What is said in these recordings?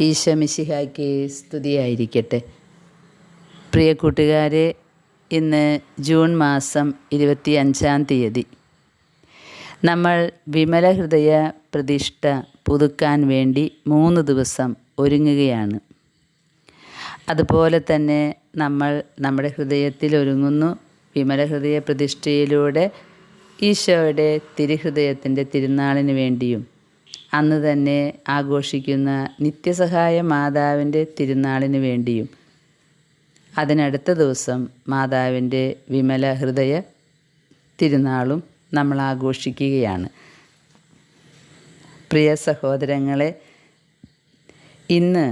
ഈശോമിശിഹായ്ക്ക് സ്തുതിയായിരിക്കട്ടെ. പ്രിയ കൂട്ടുകാരെ ഇന്ന് ജൂൺ മാസം ഇരുപത്തി അഞ്ചാം തീയതി. നമ്മൾ വിമല ഹൃദയ പ്രതിഷ്ഠ പുതുക്കാൻ വേണ്ടി മൂന്ന് ദിവസം ഒരുങ്ങുകയാണ്. അതുപോലെ തന്നെ നമ്മൾ നമ്മുടെ ഹൃദയത്തിൽ ഒരുങ്ങുന്നു. വിമല ഹൃദയ പ്രതിഷ്ഠയിലൂടെ ഈശോയുടെ തിരുഹൃദയത്തിന്റെ തിരുനാളിന് വേണ്ടിയും അന്ന് തന്നെ ആഘോഷിക്കുന്ന നിത്യസഹായ മാതാവിന്റെ തിരുനാളിന് വേണ്ടിയും അതിനടുത്ത ദിവസം മാതാവിന്റെ വിമല ഹൃദയ തിരുനാളും നമ്മൾ ആഘോഷിക്കുകയാണ്. പ്രിയ സഹോദരങ്ങളെ ഇന്ന്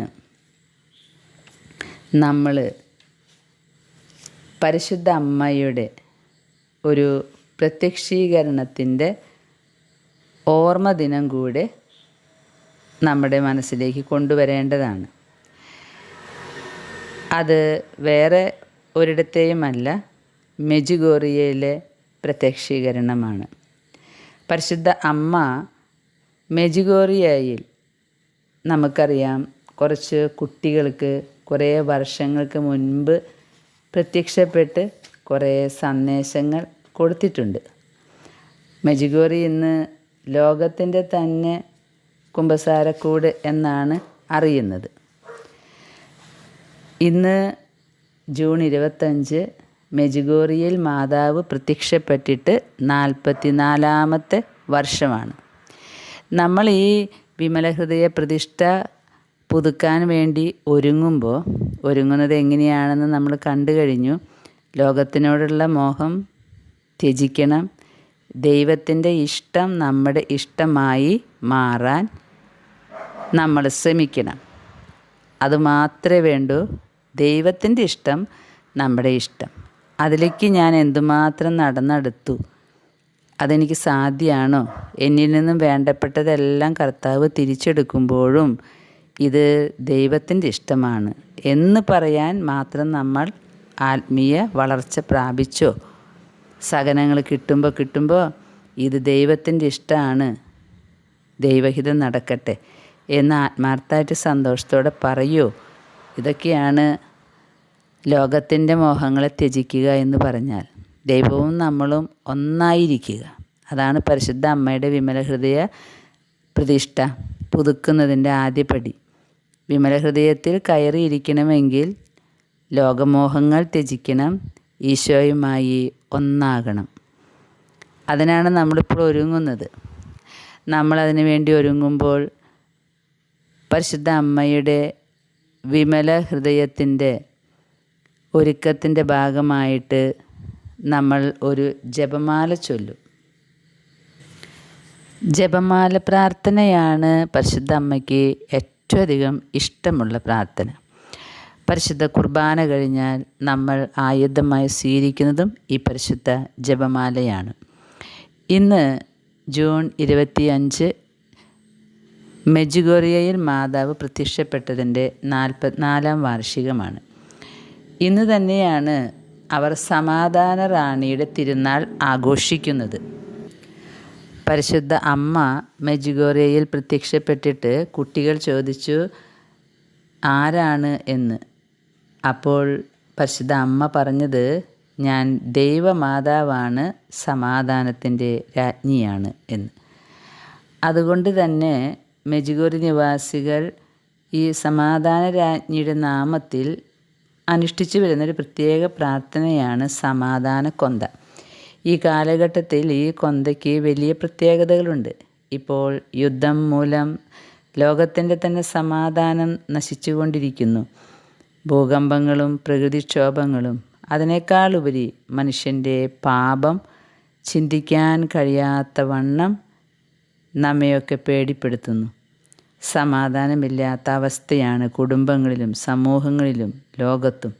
നമ്മൾ പരിശുദ്ധ അമ്മയുടെ ഒരു പ്രത്യക്ഷീകരണത്തിന്റെ ഓർമ്മ ദിനം കൂടെ നമ്മുടെ മനസ്സിലേക്ക് കൊണ്ടുവരേണ്ടതാണ്. അത് വേറെ ഒരിടത്തെയുമല്ല മെജുഗോറിയയിലെ പ്രത്യക്ഷീകരണമാണ്. പരിശുദ്ധ അമ്മ മെജുഗോറിയയിൽ നമുക്കറിയാം കുറച്ച് കുട്ടികൾക്ക് കുറേ വർഷങ്ങൾക്ക് മുൻപ് പ്രത്യക്ഷപ്പെട്ട് കുറേ സന്ദേശങ്ങൾ കൊടുത്തിട്ടുണ്ട്. മെജുഗോറി ഇന്ന് ലോകത്തിന്റെ തന്നെ കുമ്പസാരക്കൂട് എന്നാണ് അറിയുന്നത്. ഇന്ന് ജൂൺ ഇരുപത്തഞ്ച് മെജുഗോറിയയിൽ മാതാവ് പ്രത്യക്ഷപ്പെട്ടിട്ട് നാൽപ്പത്തി നാലാമത്തെ വർഷമാണ്. നമ്മൾ ഈ വിമലഹൃദയ പ്രതിഷ്ഠ പുതുക്കാൻ വേണ്ടി ഒരുങ്ങുമ്പോൾ ഒരുങ്ങുന്നത് എങ്ങനെയാണെന്ന് നമ്മൾ കണ്ടു കഴിഞ്ഞു. ലോകത്തിനോടുള്ള മോഹം ത്യജിക്കണം. ദൈവത്തിന്റെ ഇഷ്ടം നമ്മുടെ ഇഷ്ടമായി മാറാൻ നമ്മൾ ശ്രമിക്കണം. അതുമാത്രമേ വേണ്ടൂ. ദൈവത്തിന്റെ ഇഷ്ടം നമ്മുടെ ഇഷ്ടം. അതിലേക്ക് ഞാൻ എന്തുമാത്രം നടന്നെടുത്തു? അതെനിക്ക് സാധ്യമാണോ? എന്നിൽ നിന്നും വേണ്ടപ്പെട്ടതെല്ലാം കർത്താവ് തിരിച്ചെടുക്കുമ്പോഴും ഇത് ദൈവത്തിന്റെ ഇഷ്ടമാണ് എന്ന് പറയാൻ മാത്രം നമ്മൾ ആത്മീയ വളർച്ച പ്രാപിച്ചോ? സഹനങ്ങൾ കിട്ടുമ്പോൾ കിട്ടുമ്പോൾ ഇത് ദൈവത്തിന്റെ ഇഷ്ടമാണ്. ദൈവഹിതം നടക്കട്ടെ. എന്ന് ആത്മാർത്ഥമായിട്ട് സന്തോഷത്തോടെ പറയൂ. ഇതൊക്കെയാണ് ലോകത്തിന്റെ മോഹങ്ങളെ ത്യജിക്കുക എന്ന് പറഞ്ഞാൽ. ദൈവവും നമ്മളും ഒന്നായിരിക്കുക. അതാണ് പരിശുദ്ധ അമ്മയുടെ വിമല ഹൃദയ പ്രതിഷ്ഠ. പുതുക്കുന്നതിന്റെ ആദ്യപടി. വിമല ഹൃദയത്തിൽ കയറിയിരിക്കണമെങ്കിൽ ലോകമോഹങ്ങൾ ത്യജിക്കണം ഈശോയുമായി ഒന്നാകണം. അതിനാണ് നമ്മളിപ്പോൾ ഒരുങ്ങുന്നത്. നമ്മളതിനു വേണ്ടി ഒരുങ്ങുമ്പോൾ പരിശുദ്ധ അമ്മയുടെ വിമല ഹൃദയത്തിന്റെ ഒരുക്കത്തിന്റെ ഭാഗമായിട്ട് നമ്മൾ ഒരു ജപമാല ചൊല്ലും. ജപമാല പ്രാർത്ഥനയാണ് പരിശുദ്ധ അമ്മയ്ക്ക് ഏറ്റവും അധികം ഇഷ്ടമുള്ള പ്രാർത്ഥന. പരിശുദ്ധ കുർബാന കഴിഞ്ഞാൽ നമ്മൾ ആയുധമായി സ്വീകരിക്കുന്നതും ഈ പരിശുദ്ധ ജപമാലയാണ്. ഇന്ന് ജൂൺ ഇരുപത്തി അഞ്ച് മെജുഗോറിയയിൽ മാതാവ് പ്രത്യക്ഷപ്പെട്ടതിന്റെ നാൽപ്പത്തിനാലാം വാർഷികമാണ്. ഇന്ന് തന്നെയാണ് അവർ സമാധാന റാണിയുടെ തിരുനാൾ ആഘോഷിക്കുന്നത്. പരിശുദ്ധ അമ്മ മെജുഗോറിയയിൽ പ്രത്യക്ഷപ്പെട്ടിട്ട് കുട്ടികൾ ചോദിച്ചു ആരാണ് എന്ന്? അപ്പോൾ പരിശുദ്ധ അമ്മ പറഞ്ഞത് ഞാൻ ദൈവമാതാവാണ് സമാധാനത്തിന്റെ രാജ്ഞിയാണ് എന്ന്. അതുകൊണ്ട് തന്നെ മെജുഗോറി നിവാസികൾ ഈ സമാധാന രാജ്ഞിയുടെ നാമത്തിൽ അനുഷ്ഠിച്ചു വരുന്നൊരു പ്രത്യേക പ്രാർത്ഥനയാണ് സമാധാന കൊന്ത. ഈ കാലഘട്ടത്തിൽ ഈ കൊന്തയ്ക്ക് വലിയ പ്രത്യേകതകളുണ്ട്. ഇപ്പോൾ യുദ്ധം മൂലം ലോകത്തിന്റെ തന്നെ സമാധാനം നശിച്ചുകൊണ്ടിരിക്കുന്നു. ഭൂകമ്പങ്ങളും പ്രകൃതിക്ഷോഭങ്ങളും അതിനേക്കാളുപരി മനുഷ്യന്റെ പാപം ചിന്തിക്കാൻ കഴിയാത്ത വണ്ണം നമ്മയൊക്കെ പേടിപ്പെടുത്തുന്നു. സമാധാനമില്ലാത്ത അവസ്ഥയാണ് കുടുംബങ്ങളിലും സമൂഹങ്ങളിലും ലോകത്തും.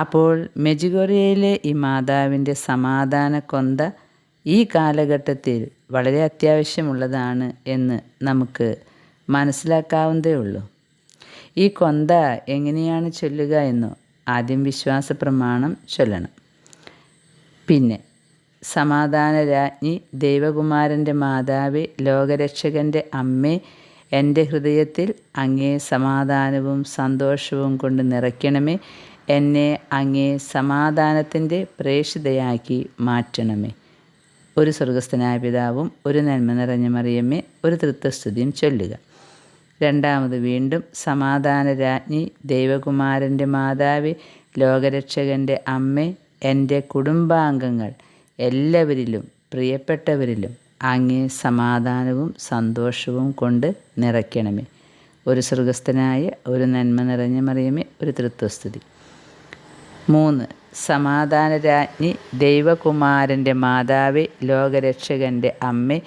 അപ്പോൾ മെജുഗോറിയയിലെ ഈ മാതാവിന്റെ സമാധാന കൊന്ത ഈ കാലഘട്ടത്തിൽ വളരെ അത്യാവശ്യമുള്ളതാണ് എന്ന് നമുക്ക് മനസ്സിലാക്കാവുന്നതേ ഉള്ളൂ. ഈ കൊന്ത എങ്ങനെയാണ് ചൊല്ലുക എന്നോ ആദ്യം വിശ്വാസ പ്രമാണം ചൊല്ലണം. പിന്നെ സമാധാന രാജ്ഞി ദൈവകുമാരന്റെ മാതാവ് ലോകരക്ഷകന്റെ അമ്മേ എന്റെ ഹൃദയത്തിൽ അങ്ങേ സമാധാനവും സന്തോഷവും കൊണ്ട് നിറയ്ക്കണമേ. എന്നെ അങ്ങേ സമാധാനത്തിന്റെ പ്രേഷിതയാക്കി മാറ്റണമേ. ഒരു സ്വർഗസ്ഥനായ പിതാവും ഒരു നന്മ നിറഞ്ഞ മറിയമ്മേ ഒരു തൃത്വസ്തുതിയും ചൊല്ലുക. രണ്ടാമത് വീണ്ടും സമാധാന രാജ്ഞി ദൈവകുമാരന്റെ മാതാവ് ലോകരക്ഷകന്റെ അമ്മ എന്റെ കുടുംബാംഗങ്ങൾ എല്ലാവരിലും പ്രിയപ്പെട്ടവരിലും അങ്ങേ സമാധാനവും സന്തോഷവും കൊണ്ട് നിറയ്ക്കണമേ. ഒരു സ്വർഗസ്ഥനായ ഒരു നന്മ നിറഞ്ഞ മറിയമേ ഒരു തൃത്വസ്തുതി. മൂന്ന് സമാധാന രാജ്ഞി ദൈവകുമാരന്റെ മാതാവേ ലോകരക്ഷകന്റെ അമ്മേ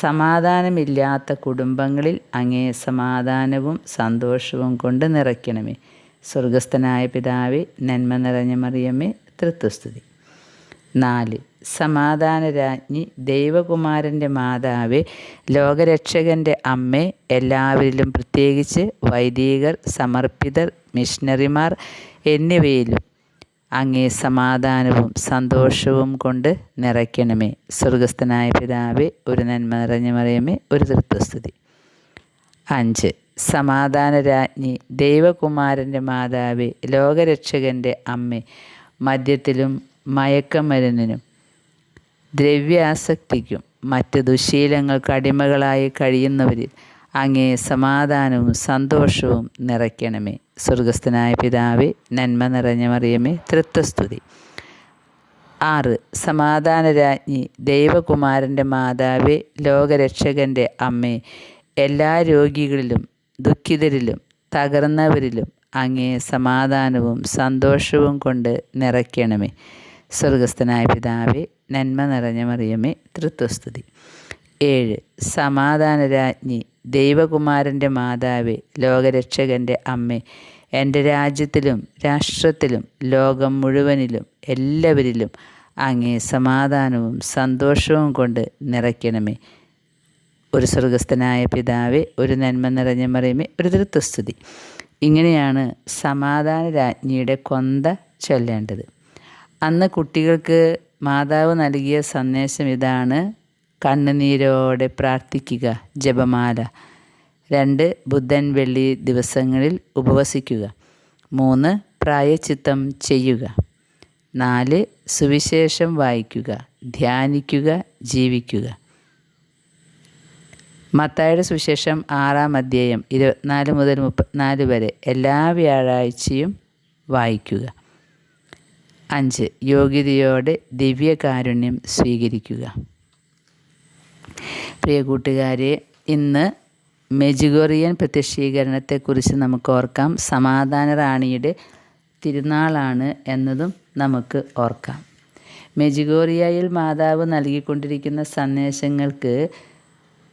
സമാധാനമില്ലാത്ത കുടുംബങ്ങളിൽ അങ്ങേ സമാധാനവും സന്തോഷവും കൊണ്ട് നിറയ്ക്കണമേ. സ്വർഗസ്ഥനായ പിതാവേ നന്മ നിറഞ്ഞ മറിയമ്മേ തൃത്വസ്തുതി. നാല് സമാധാന രാജ്ഞി ദൈവകുമാരന്റെ മാതാവേ ലോകരക്ഷകന്റെ അമ്മേ എല്ലാവരിലും പ്രത്യേകിച്ച് വൈദികർ സമർപ്പിതർ മിഷണറിമാർ എന്നിവയിലും അങ്ങേ സമാധാനവും സന്തോഷവും കൊണ്ട് നിറയ്ക്കണമേ. സ്വർഗസ്ഥനായ പിതാവേ ഒരു നന്മ നിറഞ്ഞു മറിയമേ ഒരു തൃത്വസ്തുതി. അഞ്ച്. സമാധാന രാജ്ഞി ദൈവകുമാരന്റെ മാതാവേ ലോകരക്ഷകന്റെ അമ്മേ മദ്യത്തിലും മയക്കമരുന്നിനും ദ്രവ്യാസക്തിക്കും മറ്റ് ദുശീലങ്ങൾക്ക് അടിമകളായി കഴിയുന്നവരിൽ അങ്ങേ സമാധാനവും സന്തോഷവും നിറയ്ക്കണമേ. സ്വർഗസ്ഥനായ പിതാവേ നന്മ നിറഞ്ഞ മറിയമേ തൃത്വസ്തുതി. ആറ് സമാധാനരാജ്ഞി ദൈവകുമാരന്റെ മാതാവേ ലോകരക്ഷകന്റെ അമ്മേ എല്ലാ രോഗികളിലും ദുഃഖിതരിലും തകർന്നവരിലും അങ്ങേ സമാധാനവും സന്തോഷവും കൊണ്ട് നിറയ്ക്കണമേ. സ്വർഗസ്ഥനായ പിതാവേ നന്മ നിറഞ്ഞ മറിയമേ തൃത്വസ്തുതി. ഏഴ് സമാധാനരാജ്ഞി ദൈവകുമാരന്റെ മാതാവേ ലോകരക്ഷകന്റെ അമ്മേ എന്റെ രാജ്യത്തിലും രാഷ്ട്രത്തിലും ലോകം മുഴുവനിലും എല്ലാവരിലും അങ്ങേ സമാധാനവും സന്തോഷവും കൊണ്ട് നിറയ്ക്കണമേ. ഒരു സ്വർഗസ്ഥനായ പിതാവേ ഒരു നന്മ നിറഞ്ഞ മറിയമേ ഒരു തൃത്വസ്തുതി. ഇങ്ങനെയാണ് സമാധാന രാജ്ഞിയുടെ കൊന്ത ചൊല്ലേണ്ടത്. അന്ന് കുട്ടികൾക്ക് മാതാവ് നൽകിയ സന്ദേശം ഇതാണ്. കണ്ണുനീരോടെ പ്രാർത്ഥിക്കുക ജപമാല. രണ്ട് ബുധൻ വെള്ളി ദിവസങ്ങളിൽ ഉപവസിക്കുക. മൂന്ന് പ്രായച്ചിത്തം ചെയ്യുക. നാല് സുവിശേഷം വായിക്കുക ധ്യാനിക്കുക ജീവിക്കുക. മത്തായുടെ സുവിശേഷം ആറാം അധ്യായം ഇരുപത്തിനാല് മുതൽ മുപ്പത്തിനാല് വരെ എല്ലാ വ്യാഴാഴ്ചയും വായിക്കുക. അഞ്ച്. യോഗ്യതയോടെ ദിവ്യകാരുണ്യം സ്വീകരിക്കുക. പ്രിയ കൂട്ടുകാരെ ഇന്ന് മെജുഗോറിയൻ പ്രത്യക്ഷീകരണത്തെക്കുറിച്ച് നമുക്ക് ഓർക്കാം. സമാധാന റാണിയുടെ തിരുനാളാണ് എന്നതും നമുക്ക് ഓർക്കാം. മെജുഗോറിയയിൽ മാതാവ് നൽകിക്കൊണ്ടിരിക്കുന്ന സന്ദേശങ്ങൾക്ക്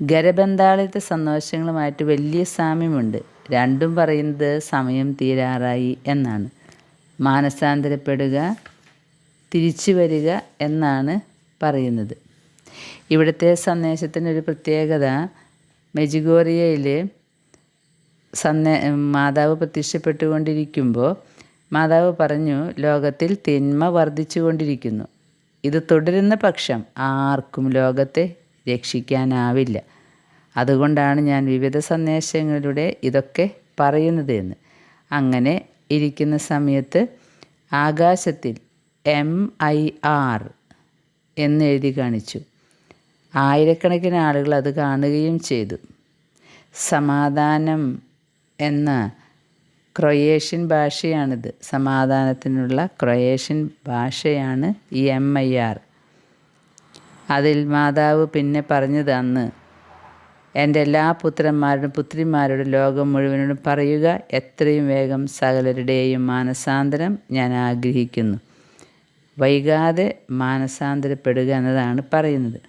ഗരബന്ധാളിത്ത സന്തോഷങ്ങളുമായിട്ട് വലിയ സാമ്യമുണ്ട്. രണ്ടും പറയുന്നത് സമയം തീരാറായി എന്നാണ്. മാനസാന്തരപ്പെടുക തിരിച്ചു വരിക എന്നാണ് പറയുന്നത്. ഇവിടുത്തെ സന്ദേശത്തിനൊരു പ്രത്യേകത മെജിഗോറിയയിൽ സന്ദേ മാതാവ് പ്രത്യക്ഷപ്പെട്ടുകൊണ്ടിരിക്കുമ്പോൾ മാതാവ് പറഞ്ഞു ലോകത്തിൽ തിന്മ വർദ്ധിച്ചു കൊണ്ടിരിക്കുന്നു ഇത് തുടരുന്ന പക്ഷം ആർക്കും ലോകത്തെ രക്ഷിക്കാനാവില്ല. അതുകൊണ്ടാണ് ഞാൻ വിവിധ സന്ദേശങ്ങളിലൂടെ ഇതൊക്കെ പറയുന്നത് എന്ന്. അങ്ങനെ ഇരിക്കുന്ന സമയത്ത് ആകാശത്തിൽ എം ഐ ആർ എന്നെഴുതി കാണിച്ചു. ആയിരക്കണക്കിന് ആളുകൾ അത് കാണുകയും ചെയ്തു. സമാധാനം എന്ന ക്രൊയേഷ്യൻ ഭാഷയാണിത്. സമാധാനത്തിനുള്ള ക്രൊയേഷ്യൻ ഭാഷയാണ് ഈ എം ഐ ആർ അതിൽ മാതാവ് പിന്നെ പറഞ്ഞത് അന്ന് എന്റെ എല്ലാ പുത്രന്മാരോടും പുത്രിമാരോടും ലോകം മുഴുവനോടും പറയുക എത്രയും വേഗം സകലരുടെയും മാനസാന്തരം ഞാൻ ആഗ്രഹിക്കുന്നു. വൈകാതെ മാനസാന്തരപ്പെടുക എന്നതാണ് പറയുന്നത്.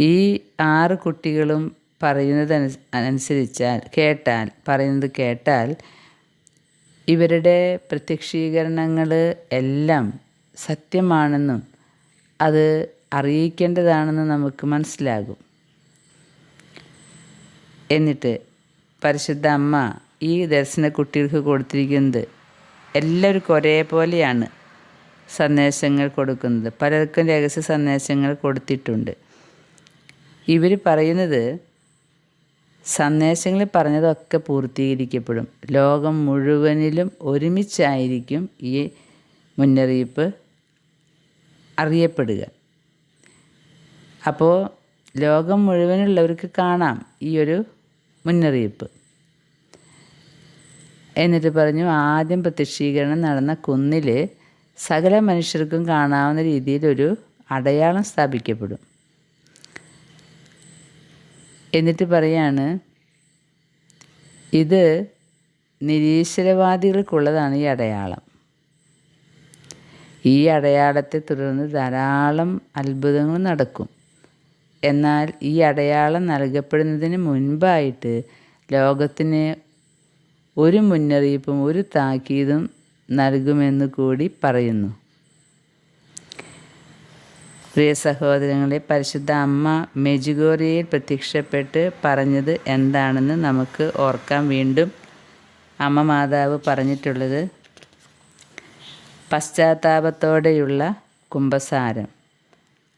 ഈ ആറ് കുട്ടികളും പറയുന്നത് അനുസരിച്ചാൽ കേട്ടാൽ പറയുന്നത് കേട്ടാൽ ഇവരുടെ പ്രത്യക്ഷീകരണങ്ങൾ എല്ലാം സത്യമാണെന്നും അത് അറിയിക്കേണ്ടതാണെന്നും നമുക്ക് മനസ്സിലാകും. എന്നിട്ട് പരിശുദ്ധ അമ്മ ഈ ദർശന കുട്ടികൾക്ക് കൊടുത്തിരിക്കുന്നത് എല്ലാവർക്കും ഒരേപോലെയാണ് സന്ദേശങ്ങൾ കൊടുക്കുന്നത്. പലർക്കും രഹസ്യ സന്ദേശങ്ങൾ കൊടുത്തിട്ടുണ്ട്. ഇവർ പറയുന്നത് സന്ദേശങ്ങൾ പറഞ്ഞതൊക്കെ പൂർത്തീകരിക്കപ്പെടും. ലോകം മുഴുവനിലും ഒരുമിച്ചായിരിക്കും ഈ മുന്നറിയിപ്പ് അറിയപ്പെടുക. അപ്പോൾ ലോകം മുഴുവനുള്ളവർക്ക് കാണാം ഈ ഒരു മുന്നറിയിപ്പ്. എന്നിട്ട് പറഞ്ഞു ആദ്യം പ്രത്യക്ഷീകരണം നടന്ന കുന്നിൽ സകല മനുഷ്യർക്കും കാണാവുന്ന രീതിയിലൊരു അടയാളം സ്ഥാപിക്കപ്പെടും. എന്നിട്ട് പറയാണ് ഇത് നിരീശ്വരവാദികൾക്കുള്ളതാണ് ഈ അടയാളം. ഈ അടയാളത്തെ തുടർന്ന് ധാരാളം അത്ഭുതങ്ങൾ നടക്കും. എന്നാൽ ഈ അടയാളം നൽകപ്പെടുന്നതിന് മുൻപായിട്ട് ലോകത്തിന് ഒരു മുന്നറിയിപ്പും ഒരു താക്കീതും നൽകുമെന്ന് കൂടി പറയുന്നു. പ്രിയ സഹോദരങ്ങളെ പരിശുദ്ധ അമ്മ മെജുഗോറിയയിൽ പ്രത്യക്ഷപ്പെട്ട് പറഞ്ഞത് എന്താണെന്ന് നമുക്ക് ഓർക്കാം വീണ്ടും. അമ്മ മാതാവ് പറഞ്ഞിട്ടുള്ളത് പശ്ചാത്താപത്തോടെയുള്ള കുംഭസാരം.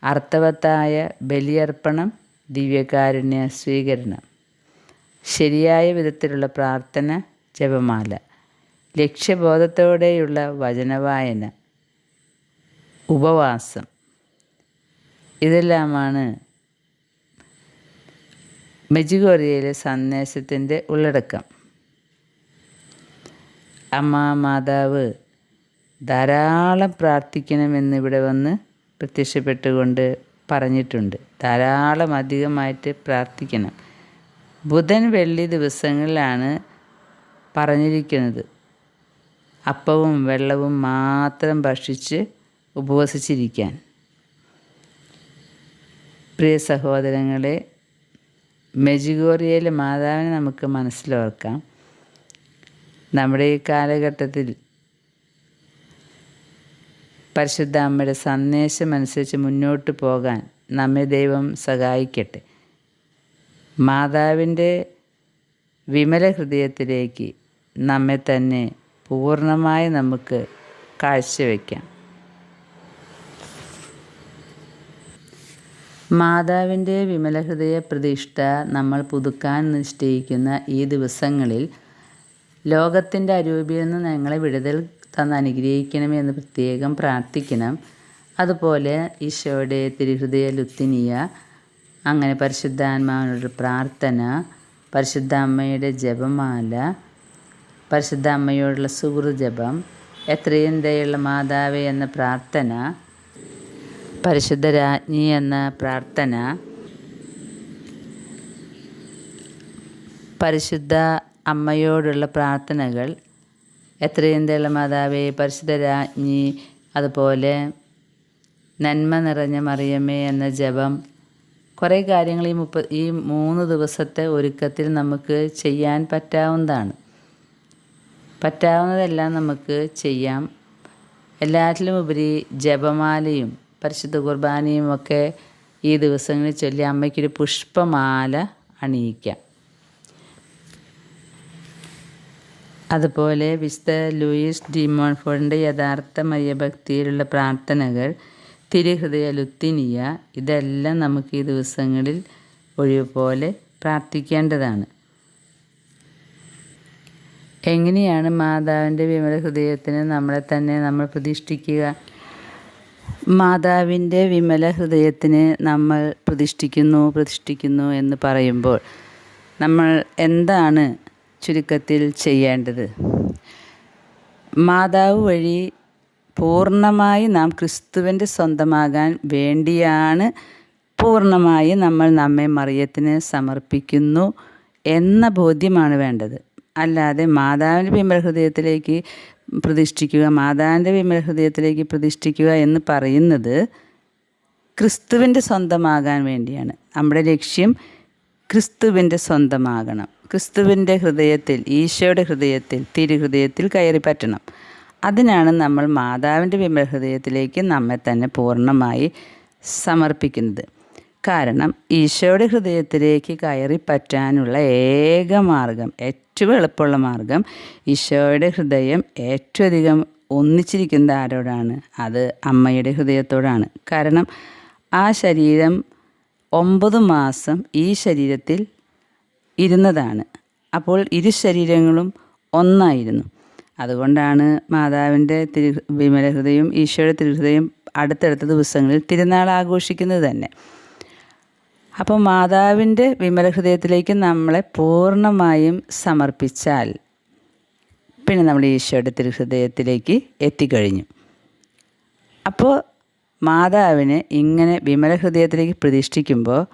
അർത്ഥവത്തായ ബലിയർപ്പണം ദിവ്യകാരുണ്യ സ്വീകരണം ശരിയായ വിധത്തിലുള്ള പ്രാർത്ഥന ജപമാല ലക്ഷ്യബോധത്തോടെയുള്ള വചനവായന ഉപവാസം. ഇതെല്ലാമാണ് മെജുകോറിയയിലെ സന്ദേശത്തിന്റെ ഉള്ളടക്കം. അമ്മ മാതാവ് ധാരാളം പ്രാർത്ഥിക്കണമെന്ന് ഇവിടെ വന്ന് പ്രത്യക്ഷപ്പെട്ടുകൊണ്ട് പറഞ്ഞിട്ടുണ്ട്. ധാരാളം അധികമായിട്ട് പ്രാർത്ഥിക്കണം. ബുധൻ വെള്ളി ദിവസങ്ങളിലാണ് പറഞ്ഞിരിക്കുന്നത്. അപ്പവും വെള്ളവും മാത്രം ഭക്ഷിച്ച് ഉപവസിച്ചിരിക്കാൻ. പ്രിയ സഹോദരങ്ങളെ മെജിഗോറിയയിലെ മാതാവിനെ നമുക്ക് മനസ്സിലോർക്കാം. നമ്മുടെ ഈ കാലഘട്ടത്തിൽ പരിശുദ്ധ അമ്മയുടെ സന്ദേശം അനുസരിച്ച് മുന്നോട്ട് പോകാൻ നമ്മെ ദൈവം സഹായിക്കട്ടെ. മാതാവിന്റെ വിമല ഹൃദയത്തിലേക്ക് നമ്മെ തന്നെ പൂർണമായി നമുക്ക് കാഴ്ചവെക്കാം. മാതാവിന്റെ വിമല ഹൃദയ പ്രതിഷ്ഠ നമ്മൾ പുതുക്കാൻ നിശ്ചയിക്കുന്ന ഈ ദിവസങ്ങളിൽ ലോകത്തിന്റെ അരൂപിയിൽ നിന്ന് ഞങ്ങളെ വിടുതൽ തന്ന് അനുഗ്രഹിക്കണമേ എന്ന് പ്രത്യേകം പ്രാർത്ഥിക്കണം. അതുപോലെ ഈശോയുടെ തിരുഹൃദയ ലുത്തിനിയ അങ്ങനെ പരിശുദ്ധാത്മാവിനോട് പ്രാർത്ഥന പരിശുദ്ധ അമ്മയുടെ ജപമാല പരിശുദ്ധ അമ്മയോടുള്ള ജപം എത്രയും ദയുള്ള മാതാവേ എന്ന പ്രാർത്ഥന പരിശുദ്ധ രാജ്ഞി എന്ന പ്രാർത്ഥന പരിശുദ്ധ അമ്മയോടുള്ള പ്രാർത്ഥനകൾ എത്രയും മാതാവേ പരിശുദ്ധ രാജ്ഞി അതുപോലെ നന്മ നിറഞ്ഞ മറിയമ്മേ എന്ന ജപം. കുറേ കാര്യങ്ങൾ ഈ മുപ്പ ഈ മൂന്ന് ദിവസത്തെ ഒരുക്കത്തിൽ നമുക്ക് ചെയ്യാൻ പറ്റാവുന്നതാണ്. പറ്റാവുന്നതെല്ലാം നമുക്ക് ചെയ്യാം. എല്ലാറ്റിലും ഉപരി ജപമാലയും പരിശുദ്ധ കുർബാനയും ഒക്കെ ഈ ദിവസങ്ങളിൽ ചൊല്ലി അമ്മയ്ക്കൊരു പുഷ്പമാല അണിയിക്കാം. അതുപോലെ വിശുദ്ധ ലൂയിസ് ഡി മോൺഫോർഡിന്റെ യഥാർത്ഥ മര്യഭക്തിയിലുള്ള പ്രാർത്ഥനകൾ തിരുഹൃദയ ലുത്തിനിയ ഇതെല്ലാം നമുക്ക് ഈ ദിവസങ്ങളിൽ ഒഴിവ് പോലെ പ്രാർത്ഥിക്കേണ്ടതാണ്. എങ്ങനെയാണ് മാതാവിന്റെ വിമല ഹൃദയത്തിന് നമ്മളെ തന്നെ നമ്മൾ പ്രതിഷ്ഠിക്കുക? മാതാവിന്റെ വിമല ഹൃദയത്തിന് നമ്മൾ പ്രതിഷ്ഠിക്കുന്നു പ്രതിഷ്ഠിക്കുന്നു എന്ന് പറയുമ്പോൾ നമ്മൾ എന്താണ് ചുരുക്കത്തിൽ ചെയ്യേണ്ടത്. മാതാവ് വഴി പൂർണമായി നാം ക്രിസ്തുവിന്റെ സ്വന്തമാകാൻ വേണ്ടിയാണ് പൂർണമായി നമ്മൾ നമ്മെ മറിയത്തിന് സമർപ്പിക്കുന്നു എന്ന ബോധ്യമാണ് വേണ്ടത്. അല്ലാതെ മാതാവിന്റെ വിമലഹൃദയത്തിലേക്ക് പ്രതിഷ്ഠിക്കുക മാതാവിന്റെ വിമലഹൃദയത്തിലേക്ക് പ്രതിഷ്ഠിക്കുക എന്ന് പറയുന്നത് ക്രിസ്തുവിന്റെ സ്വന്തമാകാൻ വേണ്ടിയാണ്. നമ്മുടെ ലക്ഷ്യം ക്രിസ്തുവിന്റെ സ്വന്തമാകണം. ക്രിസ്തുവിന്റെ ഹൃദയത്തിൽ ഈശോയുടെ ഹൃദയത്തിൽ തിരുഹൃദയത്തിൽ കയറി പറ്റണം. അതിനാണ് നമ്മൾ മാതാവിന്റെ വിമല ഹൃദയത്തിലേക്ക് നമ്മെ തന്നെ പൂർണമായി സമർപ്പിക്കുന്നത്. കാരണം ഈശോയുടെ ഹൃദയത്തിലേക്ക് കയറി പറ്റാനുള്ള ഏക മാർഗം ഏറ്റവും എളുപ്പമുള്ള മാർഗം ഈശോയുടെ ഹൃദയം ഏറ്റവും അധികം ഒന്നിച്ചിരിക്കുന്നത് ആരോടാണ്? അത് അമ്മയുടെ ഹൃദയത്തോടാണ്. കാരണം ആ ശരീരം ഒമ്പത് മാസം ഈ ശരീരത്തിൽ ഇരുന്നതാണ്. അപ്പോൾ ഇരു ശരീരങ്ങളും ഒന്നായിരുന്നു. അതുകൊണ്ടാണ് മാതാവിന്റെ തിരു വിമലഹൃദയം ഈശോയുടെ തിരുഹൃദയം അടുത്തടുത്ത ദിവസങ്ങളിൽ തിരുനാൾ ആഘോഷിക്കുന്നത് തന്നെ. അപ്പോൾ മാതാവിന്റെ വിമലഹൃദയത്തിലേക്ക് നമ്മളെ പൂർണമായും സമർപ്പിച്ചാൽ പിന്നെ നമ്മൾ ഈശോയുടെ തിരുഹൃദയത്തിലേക്ക് എത്തിക്കഴിഞ്ഞു. അപ്പോൾ മാതാവിനെ ഇങ്ങനെ വിമലഹൃദയത്തിലേക്ക് പ്രതിഷ്ഠിക്കുമ്പോൾ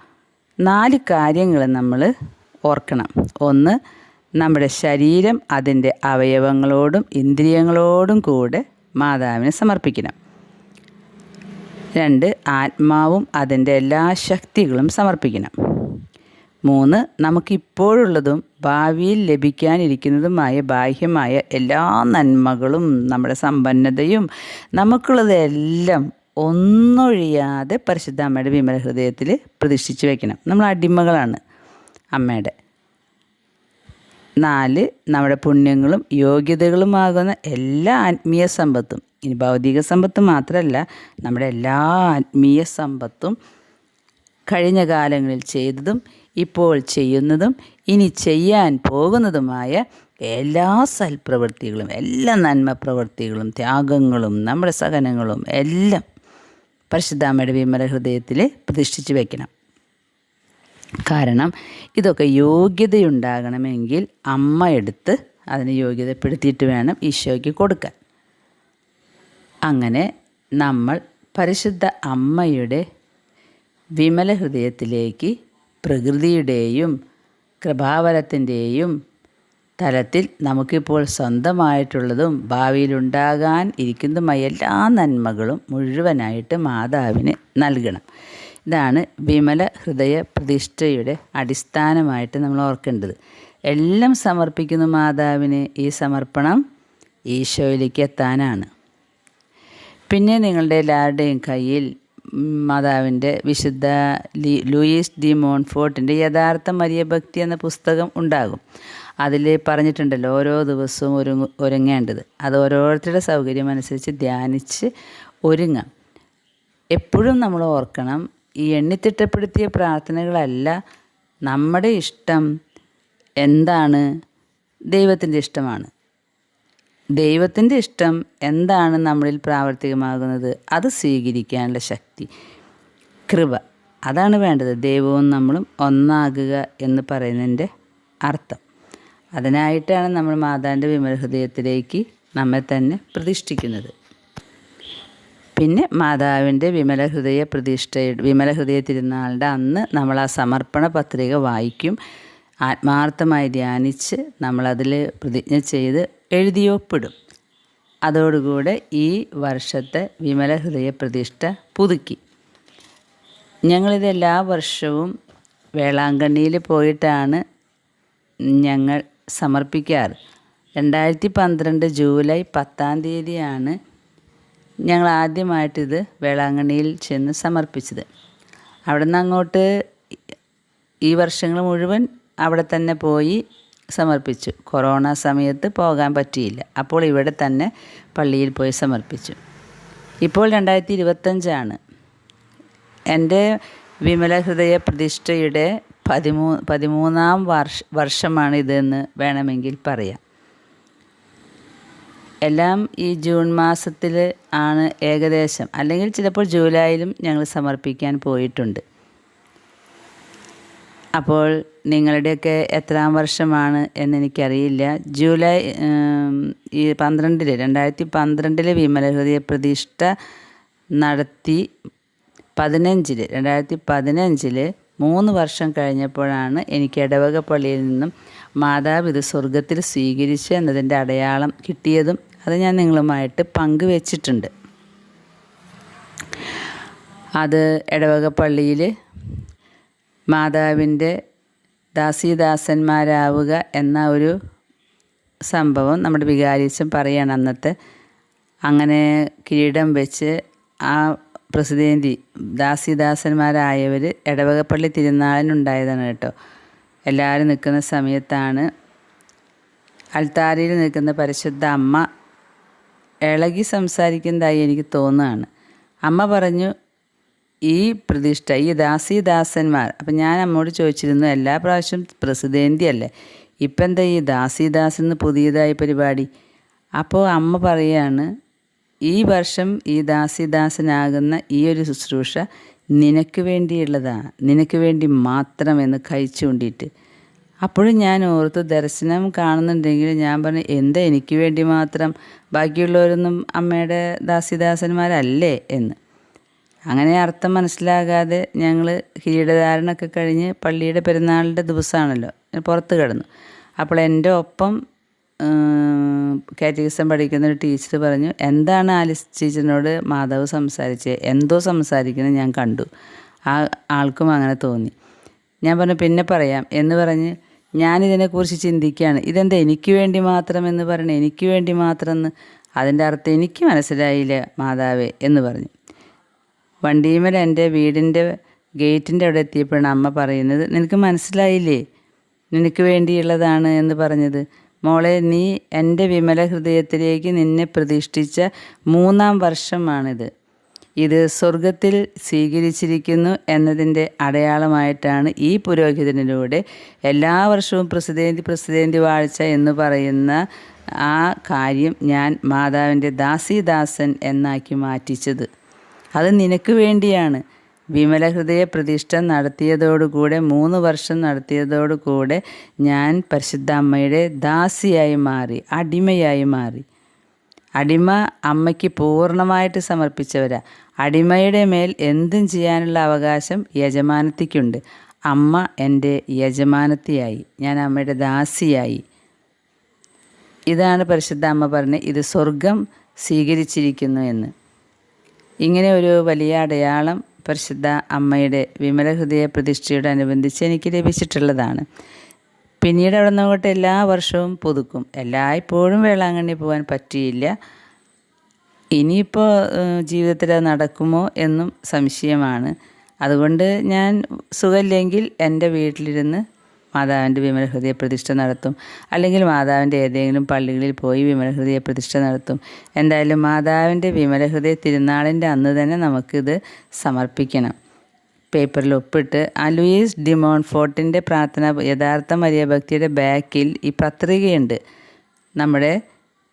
നാല് കാര്യങ്ങൾ നമ്മൾ ഓർക്കണം. ഒന്ന് നമ്മുടെ ശരീരം അതിന്റെ അവയവങ്ങളോടും ഇന്ദ്രിയങ്ങളോടും കൂടെ മാതാവിനെ സമർപ്പിക്കണം. രണ്ട് ആത്മാവും അതിന്റെ എല്ലാ ശക്തികളും സമർപ്പിക്കണം. മൂന്ന് നമുക്കിപ്പോഴുള്ളതും ഭാവിയിൽ ലഭിക്കാനിരിക്കുന്നതുമായ ബാഹ്യമായ എല്ലാ നന്മകളും നമ്മുടെ സമ്പന്നതയും നമുക്കുള്ളതെല്ലാം ഒന്നൊഴിയാതെ പരിശുദ്ധ അമ്മയുടെ വിമല ഹൃദയത്തിൽ പ്രതിഷ്ഠിച്ചു വയ്ക്കണം നമ്മൾ അടിമകളാണ്. അമ്മയുടെ. നാല് നമ്മുടെ പുണ്യങ്ങളും യോഗ്യതകളുമാകുന്ന എല്ലാ ആത്മീയ സമ്പത്തും ഇനി ഭൗതിക സമ്പത്ത് മാത്രമല്ല നമ്മുടെ എല്ലാ ആത്മീയ സമ്പത്തും കഴിഞ്ഞ കാലങ്ങളിൽ ചെയ്തതും ഇപ്പോൾ ചെയ്യുന്നതും ഇനി ചെയ്യാൻ പോകുന്നതുമായ എല്ലാ സൽപ്രവൃത്തികളും എല്ലാ നന്മ പ്രവൃത്തികളും ത്യാഗങ്ങളും നമ്മുടെ സഹനങ്ങളും എല്ലാം പരിശുദ്ധാമ്മയുടെ വിമല ഹൃദയത്തിൽ പ്രതിഷ്ഠിച്ച് വയ്ക്കണം കാരണം ഇതൊക്കെ യോഗ്യതയുണ്ടാകണമെങ്കിൽ അമ്മ എടുത്ത് അതിന് യോഗ്യതപ്പെടുത്തിയിട്ട് വേണം ഈശോയ്ക്ക് കൊടുക്കാൻ. അങ്ങനെ നമ്മൾ പരിശുദ്ധ അമ്മയുടെ വിമല ഹൃദയത്തിലേക്ക് പ്രകൃതിയുടെയും കൃപാവരത്തിന്റെയും തലത്തിൽ നമുക്കിപ്പോൾ സ്വന്തമായിട്ടുള്ളതും ഭാവിയിലുണ്ടാകാൻ ഇരിക്കുന്നതുമായ എല്ലാ നന്മകളും മുഴുവനായിട്ട് മാതാവിന് നൽകണം. ഇതാണ് വിമല ഹൃദയ പ്രതിഷ്ഠയുടെ അടിസ്ഥാനമായിട്ട് നമ്മൾ ഓർക്കേണ്ടത്. എല്ലാം സമർപ്പിക്കുന്ന മാതാവിന് ഈ സമർപ്പണം ഈശോയിലേക്ക് എത്താനാണ്. പിന്നെ നിങ്ങളുടെ എല്ലാവരുടെയും കയ്യിൽ മാതാവിന്റെ വിശുദ്ധ ലി ലൂയിസ് ഡി മോൺഫോർട്ടിന്റെ യഥാർത്ഥ മരിയ ഭക്തി എന്ന പുസ്തകം ഉണ്ടാകും. അതിൽ പറഞ്ഞിട്ടുണ്ടല്ലോ ഓരോ ദിവസവും ഒരുങ്ങ ഒരുങ്ങേണ്ടത്. അത് ഓരോരുത്തരുടെ സൗകര്യം അനുസരിച്ച് ധ്യാനിച്ച് ഒരുങ്ങാം. എപ്പോഴും നമ്മൾ ഓർക്കണം ഈ എണ്ണിത്തിട്ടപ്പെടുത്തിയ പ്രാർത്ഥനകളല്ല നമ്മുടെ ഇഷ്ടം എന്താണ്? ദൈവത്തിന്റെ ഇഷ്ടമാണ്. ദൈവത്തിന്റെ ഇഷ്ടം എന്താണ് നമ്മളിൽ പ്രാവർത്തികമാകുന്നത്? അത് സ്വീകരിക്കാനുള്ള ശക്തി കൃപ. അതാണ് വേണ്ടത്. ദൈവവും നമ്മളും ഒന്നാകുക എന്ന് പറയുന്നതിന്റെ അർത്ഥം. അതിനായിട്ടാണ് നമ്മൾ മാതാവിന്റെ വിമലഹൃദയത്തിലേക്ക് നമ്മെ തന്നെ പ്രതിഷ്ഠിക്കുന്നത്. പിന്നെ മാതാവിന്റെ വിമല ഹൃദയ പ്രതിഷ്ഠ വിമല ഹൃദയ തിരുനാളുടെ അന്ന് നമ്മൾ ആ സമർപ്പണ പത്രിക വായിക്കും. ആത്മാർത്ഥമായി ധ്യാനിച്ച് നമ്മളതിൽ പ്രതിജ്ഞ ചെയ്ത് എഴുതിയൊപ്പിടും. അതോടുകൂടെ ഈ വർഷത്തെ വിമല ഹൃദയ പ്രതിഷ്ഠ പുതുക്കി. ഞങ്ങളിത് എല്ലാ വർഷവും വേളാങ്കണ്ണിയിൽ പോയിട്ടാണ് ഞങ്ങൾ സമർപ്പിക്കാറ്. രണ്ടായിരത്തി പന്ത്രണ്ട് ജൂലൈ പത്താം തീയതിയാണ് ഞങ്ങൾ ആദ്യമായിട്ടിത് വേളാങ്കണ്ണിയിൽ ചെന്ന് സമർപ്പിച്ചത്. അവിടെ നിന്ന് അങ്ങോട്ട് ഈ വർഷങ്ങൾ മുഴുവൻ അവിടെ തന്നെ പോയി സമർപ്പിച്ചു. കൊറോണ സമയത്ത് പോകാൻ പറ്റിയില്ല. അപ്പോൾ ഇവിടെ തന്നെ പള്ളിയിൽ പോയി സമർപ്പിച്ചു. ഇപ്പോൾ രണ്ടായിരത്തി ഇരുപത്തഞ്ചാണ് എന്റെ വിമല ഹൃദയ പ്രതിഷ്ഠയുടെ പതിമൂ പതിമൂന്നാം വർഷ വർഷമാണ് ഇതെന്ന് വേണമെങ്കിൽ പറയാം. എല്ലാം ഈ ജൂൺ മാസത്തിൽ ആണ് ഏകദേശം. അല്ലെങ്കിൽ ചിലപ്പോൾ ജൂലൈയിലും ഞങ്ങൾ സമർപ്പിക്കാൻ പോയിട്ടുണ്ട്. അപ്പോൾ നിങ്ങളുടെയൊക്കെ എത്രാം വർഷമാണ് എന്നെനിക്കറിയില്ല. ജൂലൈ ഈ പന്ത്രണ്ടിൽ രണ്ടായിരത്തി പന്ത്രണ്ടിൽ വിമല ഹൃദയ പ്രതിഷ്ഠ നടത്തി പതിനഞ്ചിൽ രണ്ടായിരത്തി പതിനഞ്ചിൽ മൂന്ന് വർഷം കഴിഞ്ഞപ്പോഴാണ് എനിക്ക് ഇടവക പള്ളിയിൽ നിന്നും മാതാവ് സ്വർഗത്തിൽ സ്വീകരിച്ചു എന്നതിന്റെ അടയാളം കിട്ടിയതും അത് ഞാൻ നിങ്ങളുമായിട്ട് പങ്കുവെച്ചിട്ടുണ്ട്. അത് ഇടവക പള്ളിയിൽ മാതാവിന്റെ ദാസീദാസന്മാരാവുക എന്ന ഒരു സംഭവം നമ്മുടെ വികാരിച്ചൻ പറയുകയാണ് അന്നത്തെ. അങ്ങനെ കിരീടം വെച്ച് ആ പ്രസിദ്ധേന്തി ദാസിദാസന്മാരായവർ ഇടവകപ്പള്ളി തിരുനാളിനുണ്ടായതാണ് കേട്ടോ. എല്ലാവരും നിൽക്കുന്ന സമയത്താണ് അൽത്താരയിൽ നിൽക്കുന്ന പരിശുദ്ധ അമ്മ ഇളകി സംസാരിക്കുന്നതായി എനിക്ക് തോന്നുകയാണ്. അമ്മ പറഞ്ഞു ഈ പ്രതിഷ്ഠ ഈ ദാസീദാസന്മാർ അപ്പം ഞാൻ അമ്മോട് ചോദിച്ചിരുന്നു എല്ലാ പ്രാവശ്യം പ്രസിദ്ധേന്തി അല്ലേ ഇപ്പം എന്താ ഈ ദാസീദാസ് എന്ന് പുതിയതായി പരിപാടി? അപ്പോൾ അമ്മ പറയാണ് ഈ വർഷം ഈ ദാസിദാസനാകുന്ന ഈ ഒരു ശുശ്രൂഷ നിനക്ക് വേണ്ടിയുള്ളതാണ് നിനക്ക് വേണ്ടി മാത്രമെന്ന് കഴിച്ചു ചൂണ്ടിയിട്ട് അപ്പോഴും ഞാൻ ഓർത്ത് ദർശനം കാണുന്നുണ്ടെങ്കിൽ ഞാൻ പറഞ്ഞു എന്താ എനിക്ക് വേണ്ടി മാത്രം? ബാക്കിയുള്ളവരൊന്നും അമ്മയുടെ ദാസിദാസന്മാരല്ലേ? എന്ന്. അങ്ങനെ അർത്ഥം മനസ്സിലാകാതെ ഞങ്ങൾ കിരീടധാരണമൊക്കെ കഴിഞ്ഞ് പള്ളിയുടെ പെരുന്നാളിന്റെ ദിവസമാണല്ലോ പുറത്ത് കിടന്നു. അപ്പോൾ എന്റെ ഒപ്പം കാറ്റഗിസം പഠിക്കുന്ന ഒരു ടീച്ചർ പറഞ്ഞു എന്താണ് ആലിസ് ടീച്ചറിനോട് മാധവ് സംസാരിച്ചത് എന്തോ സംസാരിക്കുന്നത് ഞാൻ കണ്ടു. ആ ആൾക്കും അങ്ങനെ തോന്നി. ഞാൻ പറഞ്ഞു പിന്നെ പറയാം. എന്ന് പറഞ്ഞ് ഞാനിതിനെക്കുറിച്ച് ചിന്തിക്കുകയാണ്. ഇതെന്താ എനിക്ക് വേണ്ടി മാത്രം എന്ന് പറഞ്ഞു എനിക്ക് വേണ്ടി മാത്രം എന്ന് അതിന്റെ അർത്ഥം എനിക്ക് മനസ്സിലായില്ല മാതാവേ എന്ന് പറഞ്ഞു. വണ്ടിയുമേൽ എന്റെ വീടിന്റെ ഗേറ്റിന്റെ അവിടെ എത്തിയപ്പോഴാണ് അമ്മ പറയുന്നത് നിനക്ക് മനസ്സിലായില്ലേ? നിനക്ക് വേണ്ടിയുള്ളതാണ് എന്ന് പറഞ്ഞത്. മോളെ നീ എന്റെ വിമല ഹൃദയത്തിലേക്ക് നിന്നെ പ്രതിഷ്ഠിച്ച മൂന്നാം വർഷമാണിത്. ഇത് സ്വർഗത്തിൽ സ്വീകരിച്ചിരിക്കുന്നു എന്നതിന്റെ അടയാളമായിട്ടാണ് ഈ പുരോഹിതനിലൂടെ എല്ലാ വർഷവും പ്രസിദ്ധേന്തി പ്രസിദ്ധേന്തി വാഴ്ച എന്ന് പറയുന്ന ആ കാര്യം ഞാൻ മാതാവിന്റെ ദാസിദാസൻ എന്നാക്കി മാറ്റിച്ചത്. അത് നിനക്ക് വേണ്ടിയാണ്. വിമല ഹൃദയ പ്രതിഷ്ഠ നടത്തിയതോടുകൂടെ മൂന്ന് വർഷം നടത്തിയതോടുകൂടെ ഞാൻ പരിശുദ്ധ അമ്മയുടെ ദാസിയായി മാറി അടിമയായി മാറി. അടിമ അമ്മയ്ക്ക് പൂർണമായിട്ട് സമർപ്പിച്ചവരാ. അടിമയുടെ മേൽ എന്തും ചെയ്യാനുള്ള അവകാശം യജമാനത്തിക്കുണ്ട്. അമ്മ എന്റെ യജമാനത്തിയായി. ഞാൻ അമ്മയുടെ ദാസിയായി. ഇതാണ് പരിശുദ്ധ അമ്മ പറഞ്ഞത് ഇത് സ്വർഗം സ്വീകരിച്ചിരിക്കുന്നു എന്ന്. ഇങ്ങനെ ഒരു വലിയ അടയാളം പരിശുദ്ധ അമ്മയുടെ വിമല ഹൃദയ പ്രതിഷ്ഠയോടനുബന്ധിച്ച് എനിക്ക് ലഭിച്ചിട്ടുള്ളതാണ്. പിന്നീട് അവിടെ നോക്കട്ടെ എല്ലാ വർഷവും പുതുക്കും. എല്ലായ്പ്പോഴും വേളാങ്കണ്ണി പോകാൻ പറ്റിയില്ല. ഇനിയിപ്പോൾ ജീവിതത്തിൽ അത് നടക്കുമോ എന്നും സംശയമാണ്. അതുകൊണ്ട് ഞാൻ സുഖമില്ലെങ്കിൽ എന്റെ വീട്ടിലിരുന്ന് മാതാവിന്റെ വിമലഹൃദയ പ്രതിഷ്ഠ നടത്തും. അല്ലെങ്കിൽ മാതാവിന്റെ ഏതെങ്കിലും പള്ളികളിൽ പോയി വിമലഹൃദയ പ്രതിഷ്ഠ നടത്തും. എന്തായാലും മാതാവിന്റെ വിമലഹൃദയ തിരുനാളിന്റെ അന്ന് തന്നെ നമുക്കിത് സമർപ്പിക്കണം. പേപ്പറിൽ ഒപ്പിട്ട് ആ ലൂയിസ് ഡിമോൺ ഫോർട്ടിന്റെ പ്രാർത്ഥന യഥാർത്ഥ മരിയഭക്തിയുടെ ബാക്കിൽ ഈ പത്രികയുണ്ട്. നമ്മുടെ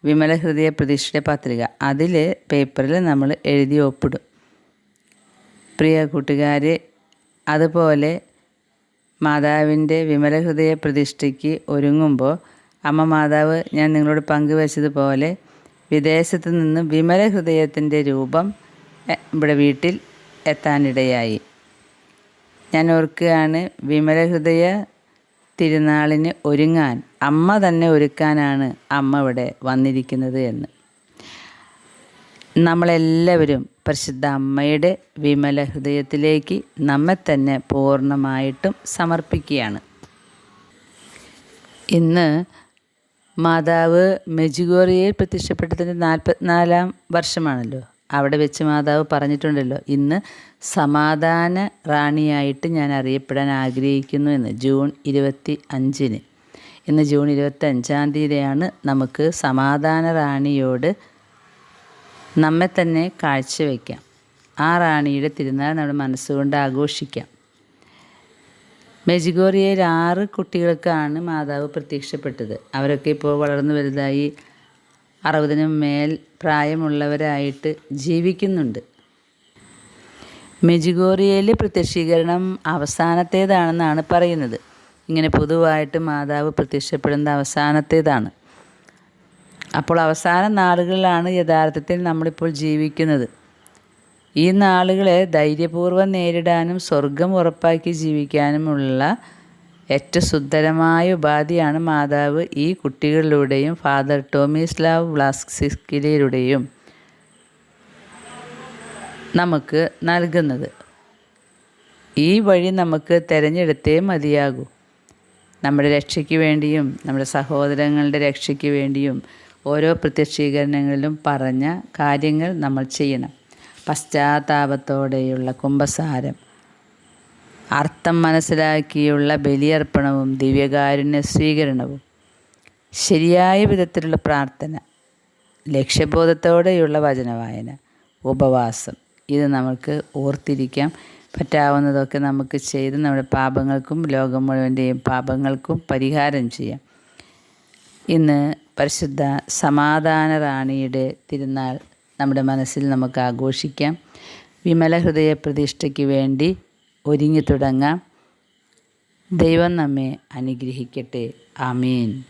വിമല ഹൃദയ പ്രതീക്ഷയുടെ പത്രിക. അതിൽ പേപ്പറിൽ നമ്മൾ എഴുതി ഒപ്പിടും. പ്രിയ കൂട്ടുകാർ അതുപോലെ മാതാവിന്റെ വിമല ഹൃദയ പ്രതിഷ്ഠയ്ക്ക് ഒരുങ്ങുമ്പോൾ അമ്മ മാതാവ് ഞാൻ നിങ്ങളോട് പങ്കുവച്ചതുപോലെ വിദേശത്ത് നിന്ന് വിമല ഹൃദയത്തിന്റെ രൂപം ഇവിടെ വീട്ടിൽ എത്താനിടയായി. ഞാൻ ഓർക്കുകയാണ് വിമല ഹൃദയ തിരുനാളിന് ഒരുങ്ങാൻ അമ്മ തന്നെ ഒരുക്കാനാണ് അമ്മ ഇവിടെ വന്നിരിക്കുന്നത് എന്ന്. നമ്മളെല്ലാവരും പരിശുദ്ധ അമ്മയുടെ വിമല ഹൃദയത്തിലേക്ക് നമ്മെ തന്നെ പൂർണമായിട്ടും സമർപ്പിക്കുകയാണ്. ഇന്ന് മാതാവ് മെജുഗോറിയയിൽ പ്രത്യക്ഷപ്പെട്ടതിന്റെ നാൽപ്പത്തിനാലാം വർഷമാണല്ലോ. അവിടെ വെച്ച് മാതാവ് പറഞ്ഞിട്ടുണ്ടല്ലോ ഇന്ന് സമാധാന റാണിയായിട്ട് ഞാൻ അറിയപ്പെടാൻ ആഗ്രഹിക്കുന്നു എന്ന് ജൂൺ ഇരുപത്തി അഞ്ചിന് ഇന്ന് ജൂൺ ഇരുപത്തി അഞ്ചാം തീയതിയാണ് നമുക്ക് സമാധാന റാണിയോട് നമ്മെ തന്നെ കാഴ്ചവെക്കാം ആ റാണിയുടെ തിരുനാൾ നമ്മുടെ മനസ്സുകൊണ്ട് ആഘോഷിക്കാം. മെജിഗോറിയയിൽ ആറ് കുട്ടികൾക്കാണ് മാതാവ് പ്രത്യക്ഷപ്പെട്ടത്. അവരൊക്കെ ഇപ്പോൾ വളർന്നു വലുതായി അറുപതിനും മേൽ പ്രായമുള്ളവരായിട്ട് ജീവിക്കുന്നുണ്ട്. മെജുഗോറിയയിലെ പ്രത്യക്ഷീകരണം അവസാനത്തേതാണെന്നാണ് പറയുന്നത്. ഇങ്ങനെ പൊതുവായിട്ട് മാതാവ് പ്രത്യക്ഷപ്പെടുന്ന അവസാനത്തേതാണ്. അപ്പോൾ അവസാന നാളുകളിലാണ് യഥാർത്ഥത്തിൽ നമ്മളിപ്പോൾ ജീവിക്കുന്നത്. ഈ നാളുകളെ ധൈര്യപൂർവം നേരിടാനും സ്വർഗം ഉറപ്പാക്കി ജീവിക്കാനുമുള്ള ഏറ്റവും സുന്ദരമായ ഉപാധിയാണ് മാതാവ് ഈ കുട്ടികളിലൂടെയും ഫാദർ ടോമിസ്ലാവ് വ്ലാസ്കിലൂടെയും നമുക്ക് നൽകുന്നത്. ഈ വഴി നമുക്ക് തിരഞ്ഞെടുത്തേ മതിയാകൂ. നമ്മുടെ രക്ഷയ്ക്ക് വേണ്ടിയും നമ്മുടെ സഹോദരങ്ങളുടെ രക്ഷയ്ക്ക് വേണ്ടിയും ഓരോ പ്രത്യക്ഷീകരണങ്ങളിലും പറഞ്ഞ കാര്യങ്ങൾ നമ്മൾ ചെയ്യണം. പശ്ചാത്താപത്തോടെയുള്ള കുംഭസാരം അർത്ഥം മനസ്സിലാക്കിയുള്ള ബലിയർപ്പണവും ദിവ്യകാരുണ്യ സ്വീകരണവും. ശരിയായ വിധത്തിലുള്ള പ്രാർത്ഥന ലക്ഷ്യബോധത്തോടെയുള്ള വചനവായന ഉപവാസം ഇത് നമുക്ക് ഓർത്തിരിക്കാം. പറ്റാവുന്നതൊക്കെ നമുക്ക് ചെയ്ത് നമ്മുടെ പാപങ്ങൾക്കും ലോകം മുഴുവന്റെയും പാപങ്ങൾക്കും പരിഹാരം ചെയ്യാം. ഇന്ന് പരിശുദ്ധ സമാധാന റാണിയുടെ തിരുനാൾ നമ്മുടെ മനസ്സിൽ നമുക്ക് ആഘോഷിക്കാം. വിമല ഹൃദയ പ്രതിഷ്ഠയ്ക്ക് വേണ്ടി ഒരുങ്ങി തുടങ്ങാം. ദൈവം നമ്മെ അനുഗ്രഹിക്കട്ടെ. ആമീൻ.